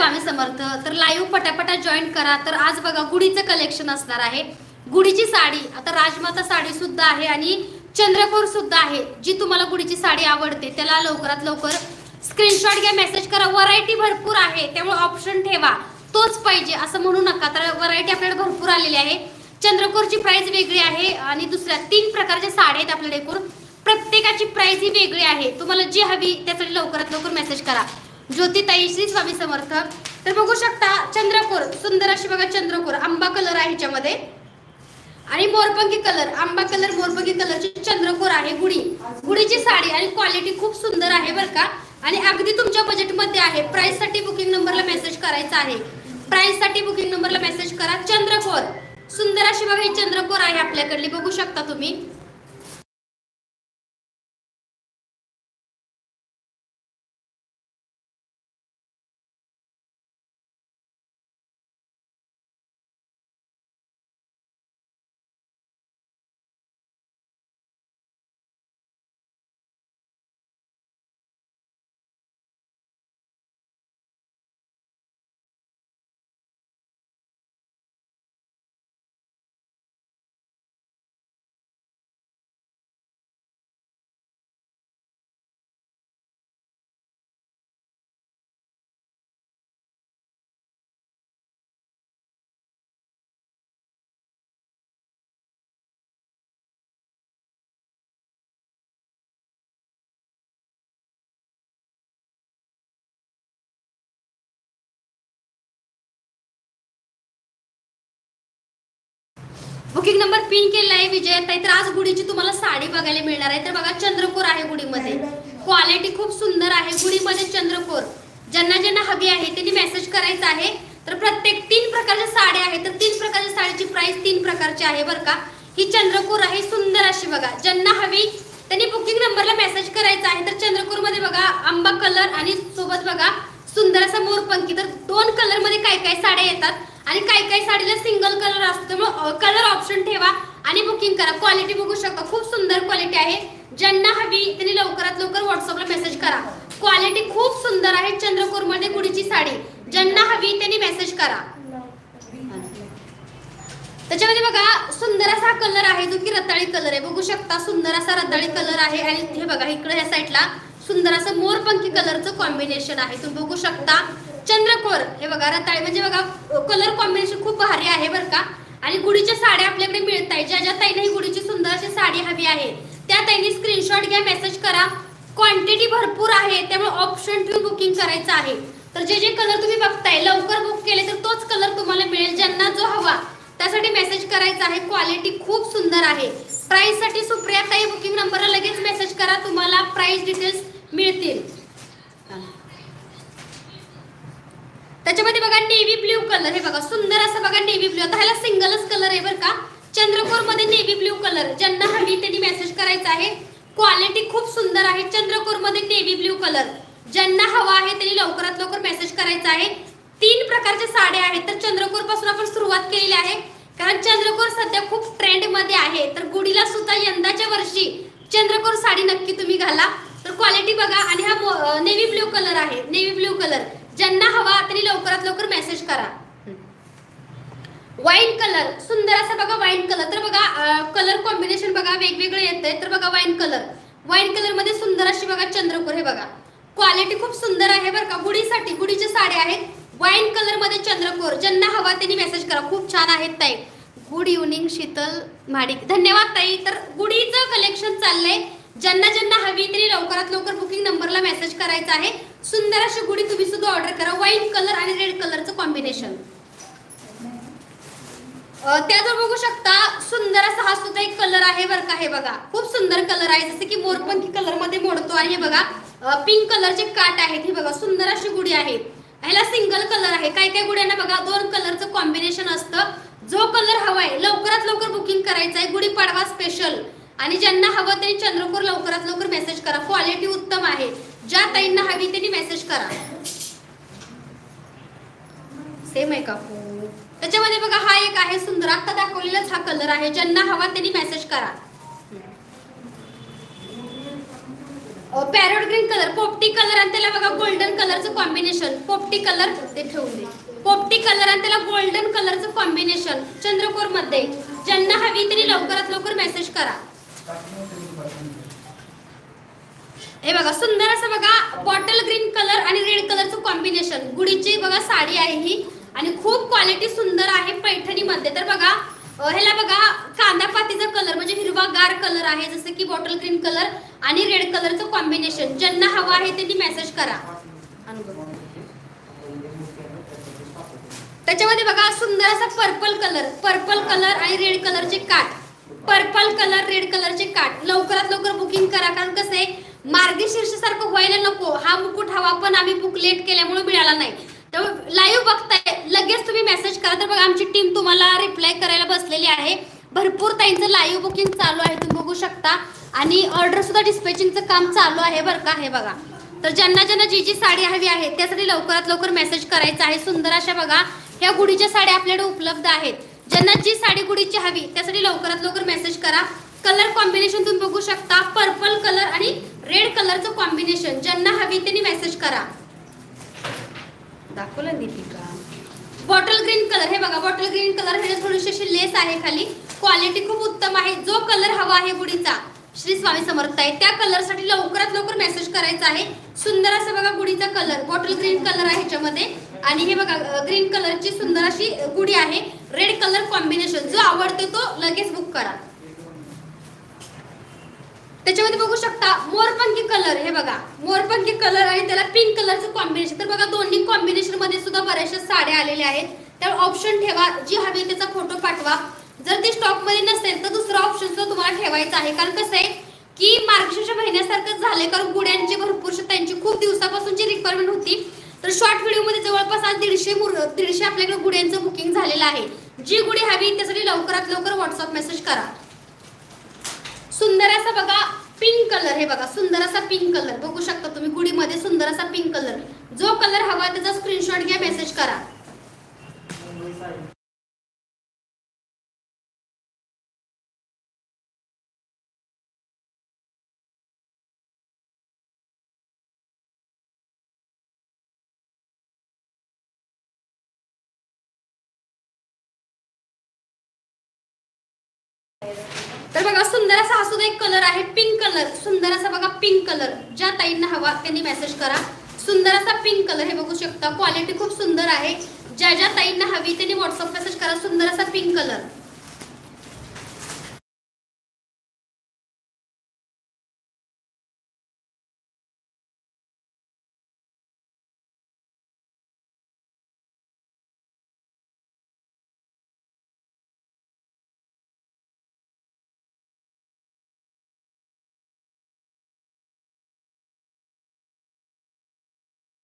स्वामी समर्थ तर लाईव्ह पटापटा जॉईन करा. तर आज बघा गुढीचं कलेक्शन असणार आहे. गुढीची साडी आता राजमाता साडी सुद्धा आहे आणि चंद्रकोर सुद्धा आहे. जी तुम्हाला गुढीची साडी आवडते त्याला लवकरात लवकर स्क्रीनशॉट घ्या मेसेज करा. व्हरायटी भरपूर आहे त्यामुळे ऑप्शन ठेवा. तोच पाहिजे असं म्हणू नका. तर व्हरायटी आपल्याकडे भरपूर आलेली आहे. चंद्रकोरची प्राइस वेगळी आहे आणि दुसऱ्या तीन प्रकारच्या साड्या आहेत आपल्याकडे एकूण प्रत्येकाची प्राइस ही वेगळी आहे. तुम्हाला जी हवी त्यासाठी लवकरात लवकर मेसेज करा. ज्योतिताई श्री स्वामी समर्थ. तर बघू शकता चंद्रकोर सुंदर अशी बघा चंद्रकोर आंबा कलर आहे ह्याच्यामध्ये आणि मोरपंखी कलर आंबा कलर मोरपंखी कलरची चंद्रकोर आहे गुढी. गुढीची साडी आणि क्वालिटी खूप सुंदर आहे बरं का. आणि अगदी तुमच्या बजेटमध्ये आहे. प्राइससाठी बुकिंग नंबरला मेसेज करायचा आहे. प्राइससाठी बुकिंग नंबरला मेसेज करा चंद्रकोर. सुंदर अशी बघा ही चंद्रकोर आहे आपल्याकडली. बघू शकता तुम्ही. बुकिंग नंबर पिन केलेला आहे विजयताई तर आज गुढीची तुम्हाला साडी बघायला मिळणार आहे. तर बघा चंद्रकोर आहे गुढीमध्ये. क्वालिटी खूप सुंदर आहे. गुढीमध्ये चंद्रकोर. ज्यांना ज्यांना हवी आहे त्यांनी मेसेज करायचा आहे. तर प्रत्येक तीन प्रकारच्या साड्या आहेत. तर तीन प्रकारच्या साडीची प्राइस तीन प्रकारची आहे बरं का. ही चंद्रकोर आहे सुंदर अशी बघा. ज्यांना हवी त्यांनी बुकिंग नंबरला मेसेज करायचा आहे. तर चंद्रकोरमध्ये बघा आंबा कलर आणि सोबत बघा सुंदर असा मोरपंखी. तर दोन कलरमध्ये काय काय साड्या येतात? आणि काही काही साडीला सिंगल कलर असतो त्यामुळे कलर ऑप्शन ठेवा आणि बुकिंग करा. क्वालिटी बघू शकता. खूप सुंदर क्वालिटी आहे. ज्यांना हवी त्यांनी लवकरात लवकर व्हॉट्सअपला मेसेज करा. क्वालिटी खूप सुंदर आहे चंद्रकोरमध्ये साडी. ज्यांना हवी त्यांनी मेसेज करा. त्याच्यामध्ये बघा सुंदर असा कलर आहे जो की रताळी कलर आहे. बघू शकता सुंदर असा रताळी कलर आहे. आणि हे बघा इकडे ह्या साईडला सुंदर असं मोरपंखी कलरचं कॉम्बिनेशन आहे. तुम्ही बघू शकता. चंद्रकोर. हे बघा रताळी. म्हणजे बघा कलर कॉम्बिनेशन खूप भारी आहे बरं का. आणि गुढीच्या साड्या आपल्याकडे मिळत आहे ज्या ज्या ताईने ही गुढीची सुंदर अशी साडी हवी आहे त्या ताईने स्क्रीनशॉट घ्या मेसेज करा. क्वांटिटी भरपूर आहे त्यामुळे ऑप्शन ठेवून बुकिंग करायचं आहे. तर जे जे कलर तुम्ही बघताय लवकर बुक केले तर तोच कलर तुम्हाला मिळेल ज्यांना जो हवा. त्यासाठी मेसेज करायचा आहे. क्वालिटी खूप सुंदर आहे. प्राइससाठी सुप्रिया ताई बुकिंग नंबरला लगेच मेसेज करा. तुम्हाला प्राइस डिटेल्स मिळतील. त्याच्यामध्ये बघा नेव्ही ब्ल्यू कलर हे बघा सुंदर असं बघा नेव्ही ब्ल्यू आता ह्याला सिंगलच कलर आहे बरं का. चंद्रकोरमध्ये नेव्ही ब्ल्यू कलर ज्यांना हवी त्यांनी मेसेज करायचा आहे. क्वालिटी खूप सुंदर आहे. चंद्रकोरमध्ये नेव्ही ब्ल्यू कलर ज्यांना हवा आहे त्यांनी लवकरात लवकर मेसेज करायचा आहे. तीन प्रकारच्या साड्या आहेत. तर चंद्रकोरपासून आपण सुरुवात केलेली आहे. कारण चंद्रकोर सध्या खूप ट्रेंडमध्ये आहे. तर गुढीला सुद्धा यंदाच्या वर्षी चंद्रकोर साडी नक्की तुम्ही घाला. तर क्वालिटी बघा. आणि हा नेव्ही ब्ल्यू कलर आहे. नेव्ही ब्ल्यू कलर ज्यांना हवा त्यांनी लवकरात लवकर मेसेज करा. वाईन कलर सुंदर असा बघा वाईन कलर तर बघा कलर कॉम्बिनेशन बघा वेगवेगळे येत आहे तर बघा वाईन कलर वाईन कलरमध्ये सुंदर अशी बघा चंद्रपूर हे बघा. क्वालिटी खूप सुंदर आहे बरं का. गुढीसाठी गुढीच्या साड्या आहेत. वाईन कलरमध्ये चंद्रपूर ज्यांना हवा त्यांनी मेसेज करा. खूप छान आहेत ताई. Good evening Sheetal Madik. धन्यवाद ताई. तर गुढीचं कलेक्शन चाललंय. ज्यांना ज्यांना हवी त्यांनी लवकरात लवकर बुकिंग नंबरला मेसेज करायचा आहे. सुंदर अशी गुढी तुम्ही सुद्धा ऑर्डर करा. व्हाईट कलर आणि रेड कलरचं कॉम्बिनेशन त्यावर बघू शकता सुंदर असा हा सुद्धा एक कलर आहे बरं का हे बघा. खूप सुंदर कलर आहे. जसं की मोरपंखी कलरमध्ये मोडतो आणि हे बघा. पिंक कलरचे काट आहेत हे बघा. सुंदर अशी गुढी आहे. ह्याला सिंगल कलर आहे. काही काही गुड्यांना बघा दोन कलरचं कॉम्बिनेशन असतं. जो कलर हवाय लवकरात लवकर बुकिंग करायचं आहे गुढीपाडवा स्पेशल आणि ज्यांना हवं त्यांनी चंद्रपूर लवकरात लवकर मेसेज करा. क्वालिटी उत्तम आहे. ज्या ताईंना हवी त्यांनी मेसेज करा. सेम आहे का? त्याच्यामध्ये बघा हा एक आहे सुंदर. आता दाखवलेलाच हा कलर आहे. ज्यांना हवा त्यांनी मेसेज करा. पॅरोट ग्रीन कलर पोपटी कलर आणि त्याला बघा गोल्डन कलरचं कॉम्बिनेशन पोपटी कलर ते ठेवून दे. पोपटी कलर आणि त्याला गोल्डन कलरचं कॉम्बिनेशन चंद्रकोरमध्ये ज्यांना हवी त्यांनी लवकरात लवकर मेसेज करा. हे बघा सुंदर असं बघा बॉटल ग्रीन कलर आणि रेड कलरचं कॉम्बिनेशन गुढीची बघा साडी आहे ही. आणि खूप क्वालिटी सुंदर आहे पैठणी मध्ये तर बघा ह्याला बघा कांदा पातीचा कलर म्हणजे हिरवा गार कलर आहे जसं की बॉटल ग्रीन कलर आणि रेड कलरचं कॉम्बिनेशन ज्यांना हवं आहे त्यांनी मेसेज करा. त्याच्यामध्ये बघा सुंदर असा पर्पल कलर पर्पल कलर आणि रेड कलरचे काठ पर्पल कलर रेड कलरचे काठ लवकरात लवकर बुकिंग करा कारण कसं आहे मार्गशीर्ष सारखं व्हायला नको. हा मुकुट हवा पण आम्ही बुक लेट केल्यामुळे मिळाला नाही. तर लाईव्ह बघताय. लगेच तुम्ही मेसेज करा. तर बघा आमची टीम तुम्हाला रिप्लाय करायला बसलेली आहे. भरपूर ताईंचं लाईव्ह बुकिंग चालू आहे. तुम्ही बघू शकता. आणि ऑर्डर सुद्धा डिस्पॅचिंगचं काम चालू आहे बरं का? हे बघा. तर ज्यांना ज्यांना जी जी साडी हवी आहे त्यासाठी लवकरात लवकर मेसेज करायचा आहे. सुंदर अशा बघा ह्या गुढीच्या साड्या आपल्याकडे उपलब्ध आहेत. ज्यांना जी साडी गुढीची हवी त्यासाठी लवकरात लवकर मेसेज करा. कलर कॉम्बिनेशन तुम्ही बघू शकता. पर्पल कलर आणि रेड कलरचं कॉम्बिनेशन ज्यांना हवी त्यांनी मेसेज करा. दाखवलं दीपिका. बॉटल ग्रीन कलर हे बघा बॉटल ग्रीन कलर हे थोडीशी अशी लेस आहे खाली. क्वालिटी खूप उत्तम आहे. जो कलर हवा आहे गुढीचा श्री स्वामी समर्थ आहे. त्या कलरसाठी लवकरात लवकर मेसेज करायचा आहे. सुंदर असं बघा गुढीचा कलर बॉटल ग्रीन कलर आहे ह्याच्यामध्ये. आणि हे बघा ग्रीन कलरची सुंदर अशी गुढी आहे. रेड कलर कॉम्बिनेशन जो आवडतो तो लगेच बुक करा. त्याच्यामध्ये बघू शकता मोरपंखी कलर हे बघा. मोरपंखी कलर आणि त्याला पिंक कलरचं कॉम्बिनेशन तर बघा दोन्ही कॉम्बिनेशनमध्ये सुद्धा बऱ्याचशा साड्या आलेल्या आहेत. त्यावर ऑप्शन ठेवा. जी हवी त्याचा फोटो पाठवा. जर ती स्टॉकमध्ये नसेल तर दुसरा ऑप्शन सुद्धा तुम्हाला ठेवायचा आहे. कारण कसं आहे की मार्गशीर्ष महिन्यासारखंच झाले कारण गुड्यांची भरपूरशी त्यांची खूप दिवसापासूनची रिक्वायरमेंट होती. तर शॉर्ट व्हिडिओमध्ये जवळपास आज दीडशे मुर- दीडशे आपल्याकडे गुड्यांचं बुकिंग झालेलं आहे. जी गुढी हवी त्यासाठी लवकरात लवकर व्हॉट्सअप मेसेज करा. सुंदर असा बघा पिंक कलर हे बघा सुंदर असा पिंक कलर बघू शकता तुम्ही गुडीमध्ये सुंदर असा पिंक कलर जो कलर हवा त्याचा स्क्रीनशॉट घ्या मेसेज करा तर बघा सुंदर असा हा सुद्धा एक कलर आहे पिंक कलर सुंदर असा बघा पिंक कलर. ज्या ताईंना हवा त्यांनी मेसेज करा. सुंदर असा पिंक कलर हे बघू शकता. क्वालिटी खूप सुंदर आहे. ज्या ज्या ताईंना हवी त्यांनी व्हॉट्सअप मेसेज करा. सुंदर असा पिंक कलर.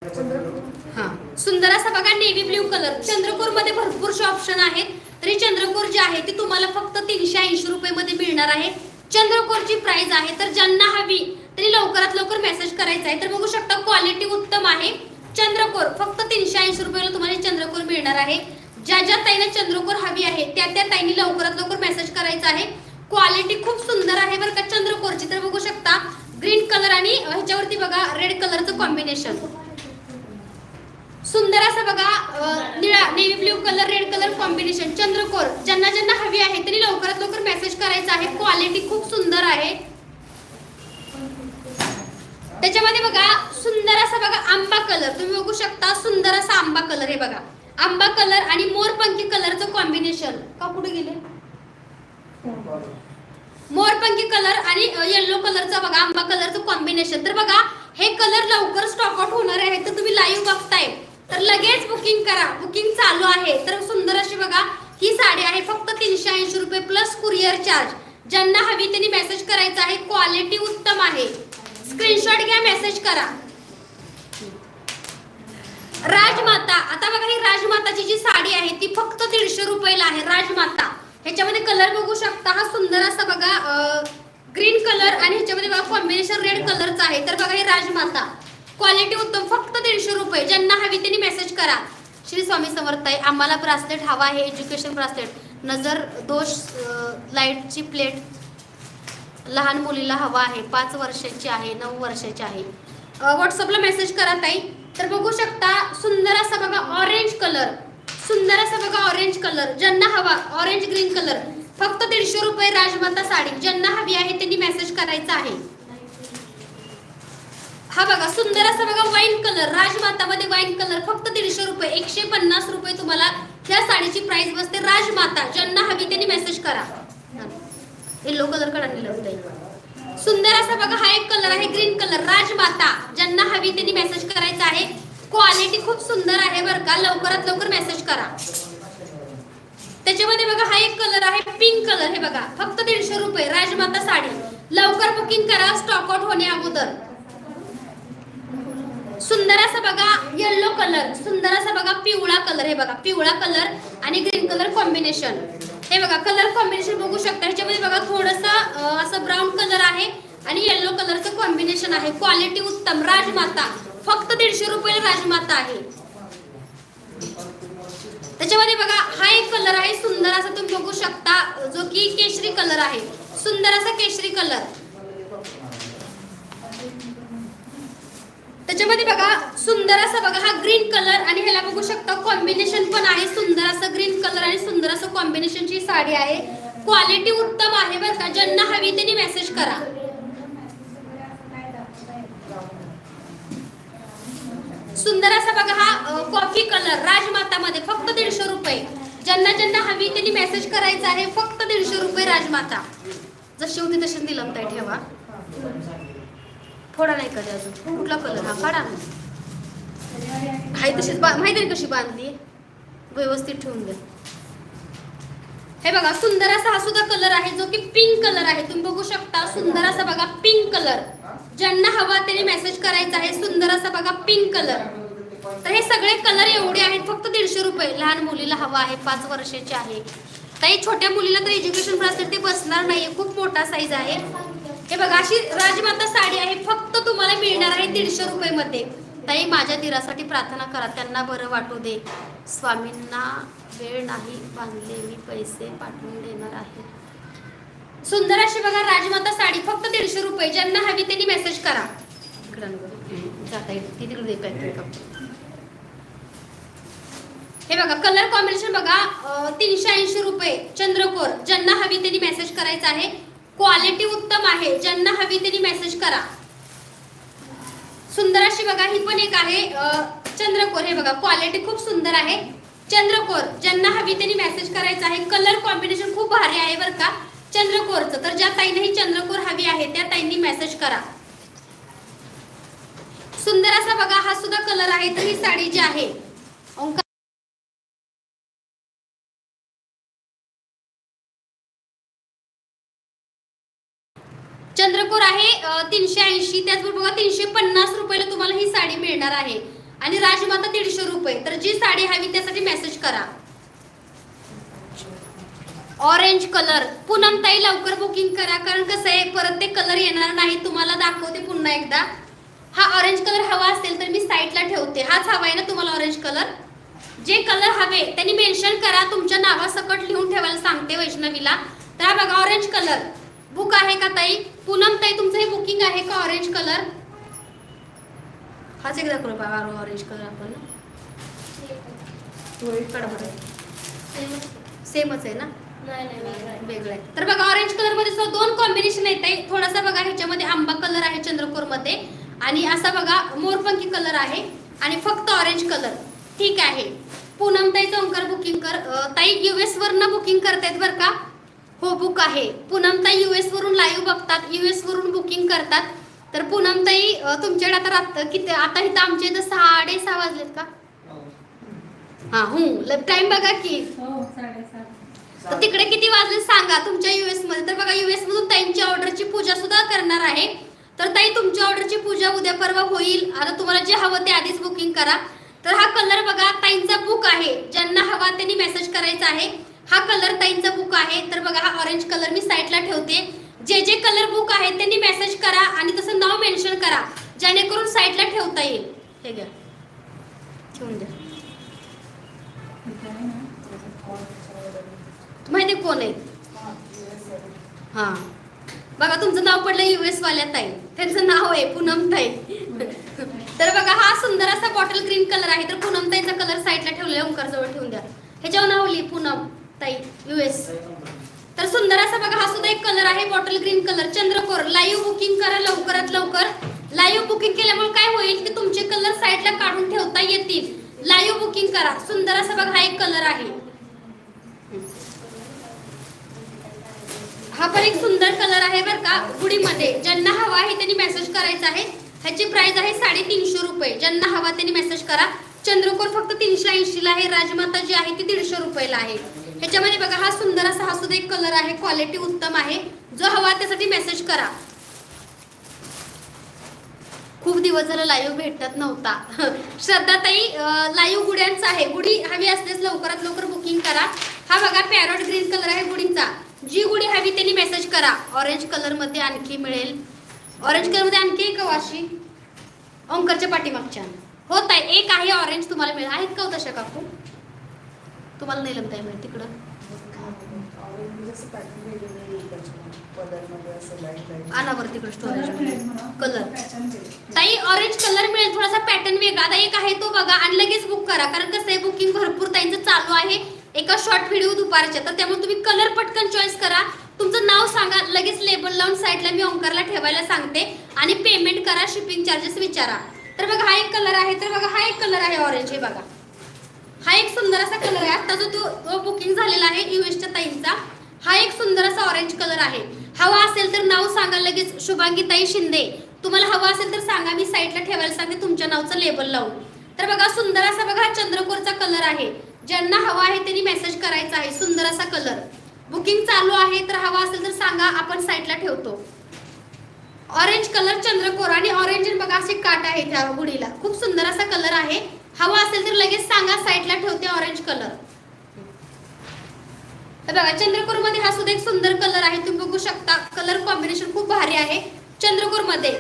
हा. सुंदर असा बघा नेव्ही ब्ल्यू कलर चंद्रपूरमध्ये भरपूरचे ऑप्शन आहेत. तरी चंद्रपूर जे आहे ते तुम्हाला फक्त तीनशे ऐंशी रुपये मध्ये मिळणार आहे. चंद्रकोरची प्राइस आहे तर ज्यांना हवी तरी लवकरात लवकर मेसेज करायचा आहे. तर बघू शकता क्वालिटी उत्तम आहे. चंद्रकोर फक्त तीनशे ऐंशी रुपयाला तुम्हाला चंद्रकोर मिळणार आहे. ज्या ज्या ताईने चंद्रकोर हवी आहे त्या त्या ताईने लवकरात लवकर मेसेज करायचा आहे. क्वालिटी खूप सुंदर आहे बरं का चंद्रकोरची तर बघू शकता ग्रीन कलर आणि ह्याच्यावरती बघा रेड कलरचं कॉम्बिनेशन सुंदर असं बघा निळा navy blue colour red colour combination चंद्रकोर. ज्यांना ज्यांना हवी आहे त्यांनी लवकरात लवकर मेसेज करायचा आहे. क्वालिटी खूप सुंदर आहे. त्याच्यामध्ये बघा सुंदर असा बघा आंबा कलर तुम्ही बघू शकता सुंदर असा आंबा कलर हे बघा. आंबा कलर आणि मोरपंखी कलरचं कॉम्बिनेशन का कुठे गेले? मोरपंखी कलर आणि येल्लो कलरचा बघा आंबा कलरचं कॉम्बिनेशन तर बघा हे कलर लवकर स्टॉक आउट होणार आहे. तर तुम्ही लाईव्ह बघताय. तर लगेच बुकिंग करा. बुकिंग चालू आहे. तर सुंदर अशी बघा ही साडी आहे फक्त तीनशे ऐंशी रुपये प्लस कुरिअर चार्ज ज्यांना हवी त्यांनी मेसेज करायचा आहे. क्वालिटी उत्तम आहे. स्क्रीनशॉट घ्या मेसेज करा. राजमाता. आता बघा ही राजमाताची जी साडी आहे ती फक्त दीडशे रुपयाला आहे. राजमाता. ह्याच्यामध्ये कलर बघू शकता. हा सुंदर असा बघा ग्रीन कलर आणि ह्याच्यामध्ये बघा कॉम्बिनेशन रेड कलरचा आहे. तर बघा ही राजमाता. क्वालिटी उत्तम फक्त दीडशे रुपये. ज्यांना हवी त्यांनी मेसेज करा. श्री स्वामी समर्थ आहे आम्हाला ब्रासलेट हवा आहे एज्युकेशन ब्रासलेट नजर दोष लाईटची प्लेट लहान मुलीला हवा आहे. पाच वर्षाची आहे नऊ वर्षाची आहे. व्हॉट्सअपला मेसेज करा ताई. तर बघू शकता सुंदर असा बघा ऑरेंज कलर सुंदर असा बघा ऑरेंज कलर ज्यांना हवा ऑरेंज ग्रीन कलर फक्त दीडशे रुपये राजमाता साडी. ज्यांना हवी आहे त्यांनी मेसेज करायचा आहे. हा बघा सुंदर असा बघा वाईन कलर राजमातामध्ये वाईन कलर फक्त दीडशे रुपये एकशे पन्नास रुपये तुम्हाला ह्या साडीची प्राइस बसते राजमाता. ज्यांना हवी त्यांनी मेसेज करा. येलो कलरकडे होता सुंदर असा बघा हा एक कलर आहे ग्रीन कलर राजमाता. ज्यांना हवी त्यांनी मेसेज करायचा आहे. क्वालिटी खूप सुंदर आहे बरं का. लवकरात लवकर मेसेज करा. त्याच्यामध्ये बघा हा एक कलर आहे पिंक कलर हे बघा फक्त दीडशे रुपये राजमाता साडी. लवकर बुकिंग करा स्टॉक आउट होण्या अगोदर. सुंदर असा बघा येल्लो कलर सुंदर असा बघा पिवळा कलर हे बघा पिवळा कलर आणि ग्रीन कलर कॉम्बिनेशन हे बघा कलर कॉम्बिनेशन बघू शकता. ह्याच्यामध्ये बघा थोडस असं ब्राऊन कलर आहे आणि येल्लो कलरचं कॉम्बिनेशन आहे. क्वालिटी उत्तम. राजमाता. फक्त दीडशे रुपये राजमाता आहे. त्याच्यामध्ये बघा हा एक कलर आहे. सुंदर असा तुम्ही बघू शकता जो की केशरी कलर आहे. सुंदर असा केशरी कलर त्याच्यामध्ये बघा सुंदर असा बघा हा ग्रीन कलर आणि ह्याला बघू शकता कॉम्बिनेशन पण आहे. सुंदर असं ग्रीन कलर आणि सुंदर असं कॉम्बिनेशनची साडी आहे. क्वालिटी उत्तम आहे बरं का. ज्यांना हवी त्यांनी मेसेज करा. सुंदर असा बघा हा कॉफी कलर राजमातामध्ये फक्त दीडशे रुपये. ज्यांना ज्यांना हवी त्यांनी मेसेज करायचा आहे फक्त दीडशे रुपये राजमाता. जशी होती तशी दिलं ठेवा. थोडा नाही कधी अजून. कुठला कलर हा काढा ना. हाय तशीच बा- माहिती आहे कशी बांधली? व्यवस्थित ठेवून द्या. हे बघा सुंदर असा हा सुद्धा कलर आहे जो की पिंक कलर आहे. तुम्ही बघू शकता सुंदर असा बघा पिंक कलर ज्यांना हवा त्यांनी मेसेज करायचा आहे सुंदर असा बघा पिंक कलर तर हे सगळे कलर एवढे आहेत फक्त दीडशे रुपये. लहान मुलीला हवा आहे पाच वर्षाची आहे. काही छोट्या मुलीला तर एज्युकेशन असेल ते बसणार नाहीये. खूप मोठा साईज आहे. हे बघा अशी राजमाता साडी आहे फक्त तुम्हाला मिळणार आहे दीडशे रुपये मध्ये ताई माझ्या दिरासाठी प्रार्थना करा त्यांना बरं वाटू दे. स्वामींना वेळ नाही बांधले मी पैसे पाठवून देणार आहे. सुंदर अशी बघा राजमाता साडी फक्त दीडशे रुपये. ज्यांना हवी त्यांनी मेसेज करा. जाता येईल. हे बघा कलर कॉम्बिनेशन बघा तीनशे ऐंशी रुपये चंद्रकोर. ज्यांना हवी त्यांनी मेसेज करायचा आहे. क्वालिटी उत्तम आहे. ज्यांना हवी त्यांनी मेसेज करा. सुंदर अशी बघा ही पण एक आहे चंद्रकोर. हे बघा क्वालिटी खूप सुंदर आहे. चंद्रकोर ज्यांना हवी त्यांनी मेसेज करायचा आहे. कलर कॉम्बिनेशन खूप भारी आहे बरं का. चंद्रकोरचं. तर ज्या ताईने ही चंद्रकोर हवी आहे त्या ताईंनी मेसेज करा. सुंदर असा बघा हा सुद्धा कलर आहे. तर ही साडी जी आहे भरपूर आहे तीनशे ऐंशी त्याचबरोबर बघा तीनशे पन्नास रुपयाला तुम्हाला ही साडी मिळणार आहे. आणि राजमाता दीडशे रुपये. तर जी साडी हवी त्यासाठी मेसेज करा. ऑरेंज कलर पूनम ताई लवकर बुकिंग करा. कारण कसं आहे परत ते कलर येणार नाही तुम्हाला दाखवते पुन्हा एकदा. हा ऑरेंज कलर हवा असेल तर मी साईडला ठेवते. हाच हवा आहे ना तुम्हाला ऑरेंज कलर जे कलर हवे त्यांनी मेन्शन करा. तुमच्या नावासकट लिहून ठेवायला सांगते वैष्णवीला. तर हा बघा ऑरेंज कलर बुक आहे का ताई? पूनम ताई तुमचं हे बुकिंग आहे का ऑरेंज कलर हाच एकदा करू बघा ऑरेंज कलर आपण. सेमच आहे ना? वेगळं आहे. तर बघा ऑरेंज कलरमध्ये सुद्धा दोन कॉम्बिनेशन येत आहे थोडासा बघा ह्याच्यामध्ये आंबा कलर आहे चंद्रकोरमध्ये आणि असा बघा मोरपंखी कलर आहे. आणि फक्त ऑरेंज कलर ठीक आहे. पूनम ताई ओंकार बुकिंग कर. ताई युएस वरनं बुकिंग करतायत बरं का? हो बुक आहे. पूनम ताई युएस वरून लाईव्ह बघतात युएस वरून बुकिंग करतात. तर पूनम ताई अं, तुमच्याकडे आता रात किती आता इथं आमच्या इथं साडे सहा वाजलेत का? हा हो टाइम बघा की. तर तिकडे किती वाजले सांगा तुमच्या युएसमध्ये. तर बघा युएस मधून ताईंची ऑर्डरची पूजा सुद्धा करणार आहे. तर ताई तुमच्या ऑर्डरची पूजा उद्या परवा होईल. आता तुम्हाला जे हवं ते आधीच बुकिंग करा. तर हा कलर बघा ताईंचा बुक आहे. ज्यांना हवा त्यांनी मेसेज करायचा आहे. हा कलर ताईंचा बुक आहे. तर बघा हा ऑरेंज कलर मी साईडला ठेवते. जे जे कलर बुक आहे त्यांनी मेसेज करा आणि तसं नाव मेन्शन करा. जेणेकरून साईडला ठेवता येईल. हे घ्या. ठेवून द्या. माहिती कोण आहे? हा. बघा तुमचं नाव पडलं युएस वाल्या ताई. त्यांचं नाव आहे पूनम ताई. तर बघा हा सुंदर असा बॉटल ग्रीन कलर आहे. तर पूनम ताईचा कलर साईडला ठेवलेला ओंकार जवळ ठेवून द्या. ह्याच्यावर नाव लिही पूनम. ताई युएस तर सुंदर असा बघा हा सुद्धा एक कलर आहे बॉटल ग्रीन कलर चंद्रकोर. लाईव्ह बुकिंग करा लवकरात लवकर. लाईव्ह बुकिंग केल्यामुळे काय होईल की तुमचे कलर साईडला काढून ठेवता येतील. लाईव्ह बुकिंग करा. सुंदर असा बघा हा एक कलर आहे. हा पण एक सुंदर कलर आहे बरं का गुडीमध्ये ज्यांना हवा आहे त्यांनी मेसेज करायचा आहे. ह्याची प्राइस आहे साडेतीनशे रुपये. ज्यांना हवा त्यांनी मेसेज करा. चंद्रकोर फक्त तीनशे ऐंशीला आहे राजमाता जी आहे ती दीडशे रुपयाला आहे. ह्याच्यामध्ये बघा हा सुंदर असा हा सुद्धा एक कलर आहे. क्वालिटी उत्तम आहे. जो हवा त्यासाठी मेसेज करा. खूप दिवस झालं लाईव्ह भेटत नव्हता. श्रद्धाताई लाईव्ह गुड्यांचा आहे. गुढी हवी असल्यास लवकरात लवकर बुकिंग करा. हा बघा पॅरोट ग्रीन कलर आहे गुढींचा. जी गुढी हवी त्यांनी मेसेज करा. ऑरेंज कलरमध्ये आणखी मिळेल. ऑरेंज कलरमध्ये आणखी एक वाशी ओंकरच्या पाठीमागच्या. होत आहे एक आहे ऑरेंज तुम्हाला मिळेल. आहेत का हो तशा काकू? तुम्हाला नाही लमताय मिळेल तिकडं? आनावर तिकडं स्टोरेज कलर ताई ऑरेंज कलर मिळेल थोडासा पॅटर्न वेगळा. आता एक आहे तो बघा आणि लगेच बुक करा. कारण कसं आहे बुकिंग भरपूर ताईंचं चालू आहे. एका शॉर्ट व्हिडिओ दुपारच्या. तर त्यामुळे तुम्ही कलर पटकन चॉईस करा. तुमचं नाव सांगा. लगेच लेबल लावून साईडला मी ओंकारला ठेवायला सांगते. आणि पेमेंट करा शिपिंग चार्जेस विचारा. तर बघा हा एक कलर आहे. तर बघा हा एक कलर आहे ऑरेंज हे बघा. हा एक सुंदर असा कलर आहे. आता जो तो बुकिंग झालेला आहे युएसच्या ताईंचा. हा एक सुंदर असा ऑरेंज कलर आहे. हवा असेल तर नाव सांगा लगेच. शुभांगी ताई शिंदे. तुम्हाला हवा असेल तर सांगा. मी साईडला ठेवायला सांगते तुमच्या नावचं लेबल लावून. तर बघा सुंदर असा बघा हा चंद्रकोरचा कलर आहे. ज्यांना हवा आहे त्यांनी मेसेज करायचा आहे. सुंदर असा कलर बुकिंग चालू आहे तर हवा असेल तर सांगा. आपण साईडला ठेवतो. ऑरेंज कलर चंद्रकोर आणि ऑरेंज बघा असे काट आहे त्या गुढीला. खूप सुंदर असा कलर आहे. हवा असेल तर लगेच सांगा साईडला ठेवते ऑरेंज कलर बघा चंद्रकोरमध्ये हा सुद्धा एक सुंदर कलर आहे. तुम्ही बघू शकता कलर कॉम्बिनेशन खूप भारी आहे. चंद्रकोरमध्ये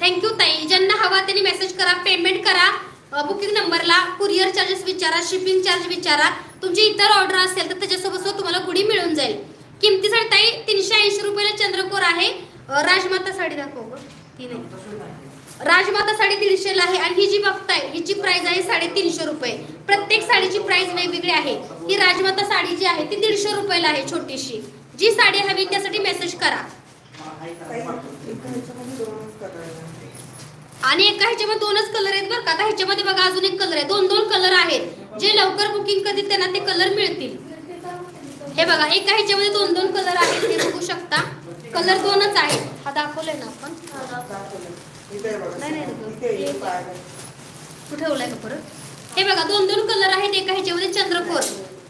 थँक्यू ताई. ज्यांना हवा त्यांनी मेसेज करा पेमेंट करा. बुकिंग नंबरला कुरिअर चार्जेस विचारा शिपिंग चार्ज विचारा. तुमची इतर ऑर्डर असेल तर त्याच्यासोबत तुम्हाला गुढी मिळून जाईल. किमतीसाठी ताई तीनशे ऐंशी रुपयाला चंद्रकोर आहे. राजमाता साडी दाखव ती नाही. राजमाता साडी दीडशेला आहे आणि ही जी बघताय हिची प्राइस आहे साडेतीनशे रुपये. प्रत्येक साडीची प्राइस वेगवेगळी आहे. ही राजमाता साडी जी आहे ती दीडशे रुपयाला आहे छोटीशी. जी साडी हवी त्यासाठी मेसेज करा. आणि एका ह्याच्यामध्ये दोनच कलर आहेत बरं का. आता ह्याच्यामध्ये बघा अजून एक कलर आहे. दोन दोन कलर आहेत. जे लवकर बुकिंग करतील त्यांना ते कलर मिळतील. हे बघा एका ह्याच्यामध्ये दोन दोन कलर आहेत. ते बघू शकता. कलर दोनच आहेत. हा दाखवलाय ना आपण? तू ठेवलाय का परत? हे बघा दोन दोन कलर आहेत. एका ह्याच्यामध्ये चंद्रकोर.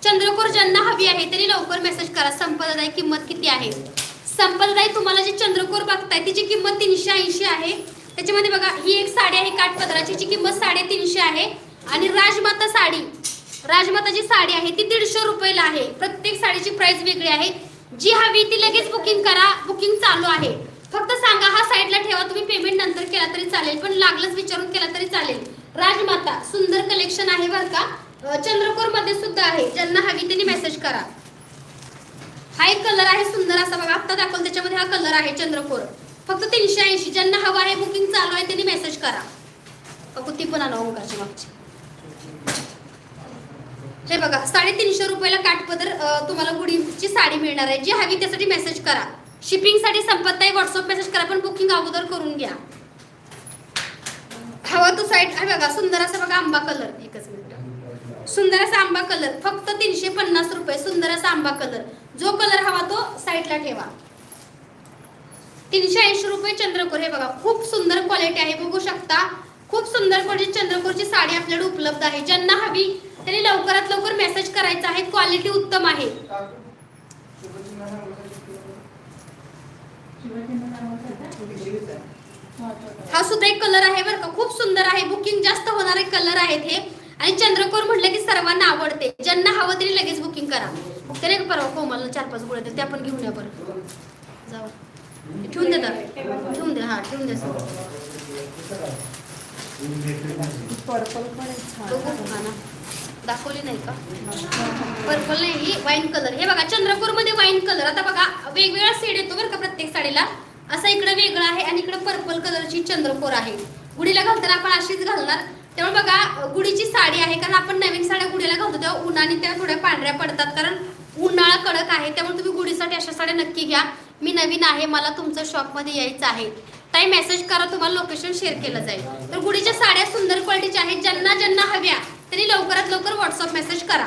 चंद्रकोर ज्यांना हवी आहे त्यांनी लवकर मेसेज करा. संपदाई किंमत किती आहे? संपदाई तुम्हाला जी चंद्रकोर बघताय तिची किंमत तीनशे ऐंशी आहे. त्याच्यामध्ये बघा ही एक साडी आहे काठपदराची. जी किंमत साडेतीनशे आहे. आणि राजमाता साडी. राजमाताची साडी आहे ती दीडशे रुपयाला आहे. प्रत्येक साडीची प्राइस वेगळी आहे. जी हवी ती लगेच बुकिंग करा. बुकिंग चालू आहे. फक्त सांगा हा साईडला ठेवा तुम्ही पेमेंट नंतर केला तरी चालेल पण लागलंच विचारून केला तरी चालेल. राजमाता सुंदर कलेक्शन आहे बरं का? चंद्रपूरमध्ये सुद्धा आहे. ज्यांना हवी त्यांनी मेसेज करा. हा एक कलर आहे सुंदर असा बघा. आता दाखवलं त्याच्यामध्ये हा कलर आहे चंद्रपूर. फक्त तीनशे ऐंशी ज्यांना हवा आहे बुकिंग चालू आहे त्यांनी मेसेज करा. बघू ती पण आणा ओंकारची मागची. हे बघा साडेतीनशे रुपयाला काठपदर तुम्हाला गुढीची साडी मिळणार आहे. जी हवी त्यासाठी मेसेज करा. शिपिंगसाठी संपत नाही. व्हॉट्सअप मेसेज करा पण बुकिंग अगोदर करून घ्या. हवा तो साईड हे बघा सुंदर असा बघा आंबा कलर एकच मिनिट सुंदर असा आंबा कलर फक्त तीनशे पन्नास रुपये सुंदर असा आंबा कलर जो कलर हवा तो साईडला ठेवा. तीनशे ऐंशी रुपये चंद्रकोर. हे बघा खूप सुंदर क्वालिटी आहे. बघू शकता. खूप सुंदर क्वालिटी चंद्रकोरची साडी आपल्याकडे उपलब्ध आहे. ज्यांना हवी त्यांनी लवकरात लवकर मेसेज करायचा आहे. क्वालिटी उत्तम आहे. हा सुद्धा एक कलर आहे बरं का. खूप सुंदर आहे. बुकिंग जास्त होणारे कलर आहेत हे. आणि चंद्रकोर म्हटलं की सर्वांना आवडते. ज्यांना हवं तरी लगेच बुकिंग करा. ते नाही का परवा कोमलला चार पाच गोळ्या आहेत, त्या पण घेऊन या बरं जाऊ. ठेवून दे तर. ठेवून दे हा ठेवून दे सर पर्पल पण छान दाखवली नाही का? पर्पल नाही ही वाईन कलर हे बघा चंद्रपूरमध्ये वाईन कलर आता बघा वेगवेगळा सेड येतो बरं का प्रत्येक साडीला. असा इकडे वेगळा आहे आणि इकडे पर्पल कलरची चंद्रपूर आहे. गुढीला घालताना आपण अशीच घालणार. त्यामुळे बघा गुढीची साडी आहे कारण आपण नवीन साड्या गुढीला घालतो तेव्हा उन्हाने त्या थोड्या पांढऱ्या पडतात. कारण उन्हाळा कडक आहे त्यामुळे तुम्ही गुढीसाठी अशा साड्या नक्की घ्या. मी नवीन आहे मला तुमचं शॉपमध्ये यायचं आहे. ताई मेसेज करा तुम्हाला लोकेशन शेअर केलं जाईल. तर गुढीच्या साड्या सुंदर क्वालिटीच्या आहेत ज्यांना ज्यांना हव्या. त्यांनी लवकरात लवकर व्हॉट्सअप मेसेज करा.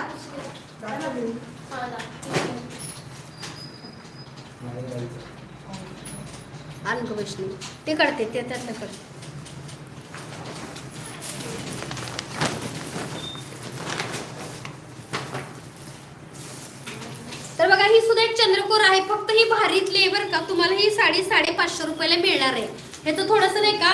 आण वैष्णवी. ते कळते ते त्यातलं कळते तर बघा ही सुद्धा एक चंद्रकोर आहे. फक्त ही भारीतली आहे बरं का. तुम्हाला ही साडी साडेपाचशे रुपयाला मिळणार आहे. ह्याचं थोडंसं नाही का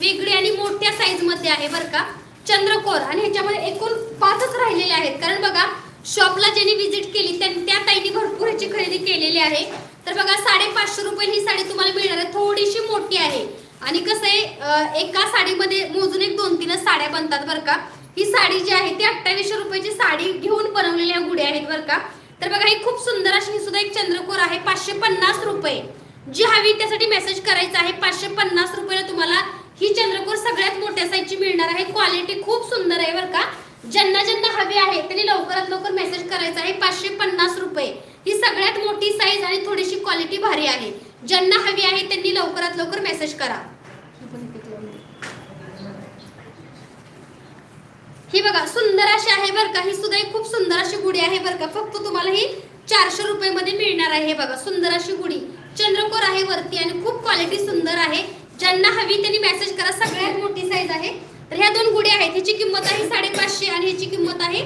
वेगळी आणि मोठ्या साईजमध्ये आहे बरं का. चंद्रकोर आणि ह्याच्यामध्ये एकूण पाचच राहिलेले आहेत. कारण बघा शॉपला ज्यांनी व्हिजिट केली त्यां- त्या ताईने भरपूर ह्याची खरेदी केलेली आहे. तर बघा साडेपाचशे रुपये ही साडी तुम्हाला मिळणार आहे. थोडीशी मोठी आहे. आणि कसं आहे एका साडीमध्ये मोजून एक दोन तीनच साड्या बनतात बरं का. ही साडी जी आहे ती अठ्ठावीसशे रुपयाची साडी घेऊन बनवलेल्या गुढ्या आहेत बरं का. तर बघा ही खूप सुंदर अशी ही सुद्धा एक चंद्रकोर आहे पाचशे पन्नास रुपये. जी हवी त्यासाठी मेसेज करायचा आहे. पाचशे पन्नास रुपयाला तुम्हाला ही चंद्रकोर सगळ्यात मोठ्या साईजची मिळणार आहे. क्वालिटी खूप सुंदर आहे बरं का. ज्यांना ज्यांना हवी आहे त्यांनी लवकरात लवकर मेसेज करायचा आहे. पाचशे पन्नास रुपये. ही सगळ्यात मोठी साईज आणि थोडीशी क्वालिटी भारी आहे. ज्यांना हवी आहे त्यांनी लवकरात लवकर मेसेज करा. ही बघा सुंदर अशी आहे बरं का. ही सुद्धा एक खूप सुंदर अशी गुढी आहे बरं का. फक्त तुम्हाला ही चारशे रुपये मध्ये मिळणार आहे. हे बघा सुंदर अशी गुढी. चंद्रकोर आहे वरती आणि खूप क्वालिटी सुंदर आहे. ज्यांना हवी त्यांनी मेसेज करा. सगळ्यात मोठी साईज आहे. तर ह्या दोन गुढी आहेत. ह्याची किंमत आहे साडेपाचशे आणि ह्याची किंमत आहे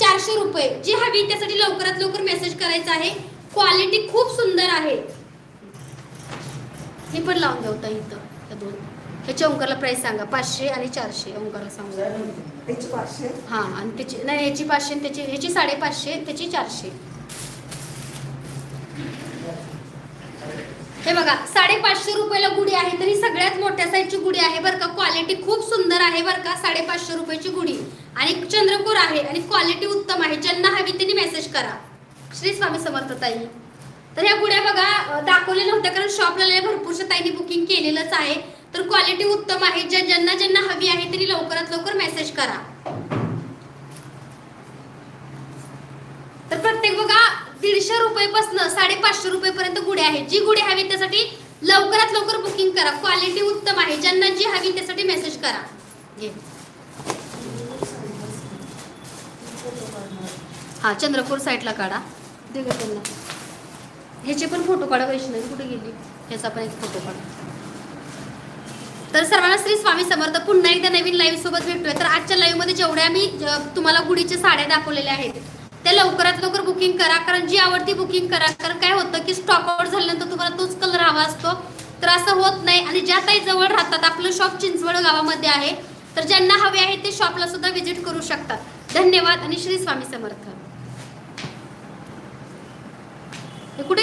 चारशे रुपये. जी हवी त्यासाठी लवकरात लवकर मेसेज करायचा आहे. क्वालिटी खूप सुंदर आहे. हे पण लावून देऊ ताई इथं त्या दोन. ह्याच्या ओंकारला प्राइस सांगा. पाचशे आणि चारशे ओंकारला सांगा हा आणि त्याची नाही ह्याची पाचशे आणि त्याची ह्याची साडेपाचशे त्याची चारशे. हे बघा साडेपाचशे रुपयाला गुढी आहे तरी सगळ्यात मोठ्या साईजची गुढी आहे बरं का. क्वालिटी खूप सुंदर आहे बरं का साडेपाचशे रुपयाची गुढी. आणि चंद्रपूर आहे आणि क्वालिटी उत्तम आहे. ज्यांना हवी त्यांनी मेसेज करा. श्री स्वामी समर्थ ताई. तर ह्या गुड्या बघा दाखवलेल्या होत्या नव्हत्या कारण शॉपला भरपूरशा ताईंनी बुकिंग केलेलंच आहे. तर क्वालिटी उत्तम आहे. ज्या ज्यांना ज्यांना हवी आहे त्यांनी लवकरात लवकर मेसेज करा. तर प्रत्येक बघा दीडशे रुपयेपासून साडेपाचशे रुपयेपर्यंत पर्यंत आहेत जी गुढी हवी त्यासाठी लवकरात लवकर बुकिंग करा. क्वालिटी उत्तम आहे. ज्यांना जी हवी त्यासाठी मेसेज करा. घे. हा चंद्रपूर साईडला काढा. दे त्यांना. ह्याचे पण फोटो काढा वैष्णवी. कुठे गेली? ह्याचा पण एक फोटो काढा. तर सर्वांना श्री स्वामी समर्थ. पुन्हा एकदा नवीन लाईव्ह सोबत भेटतोय तर आजच्या लाईव्हमध्ये जेवढ्या मी तुम्हाला गुढीच्या साड्या दाखवलेल्या आहेत त्या लवकरात लवकर बुकिंग करा. कारण जी आवडती बुकिंग करा. कारण काय होतं की स्टॉक आउट झाल्यानंतर तुम्हाला तोच कलर हवा असतो. तर असं होत नाही. आणि ज्या ताई जवळ राहतात आपलं शॉप चिंचवड गावामध्ये आहे तर ज्यांना हवे आहे ते शॉपला सुद्धा व्हिजिट करू शकतात. धन्यवाद. आणि श्री स्वामी समर्थ. कुठे